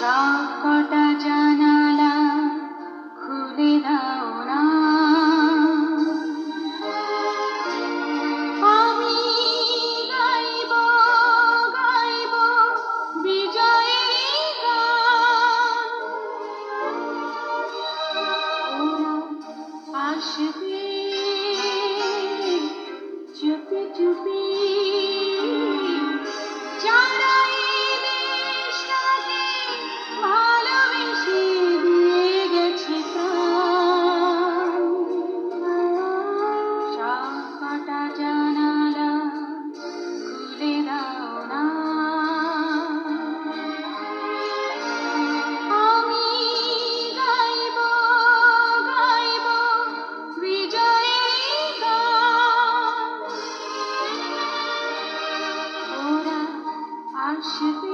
সবকটা জানালা খুলে দাও না। আমি গাইব গাইব বিজয়ের গান। আসবে 是非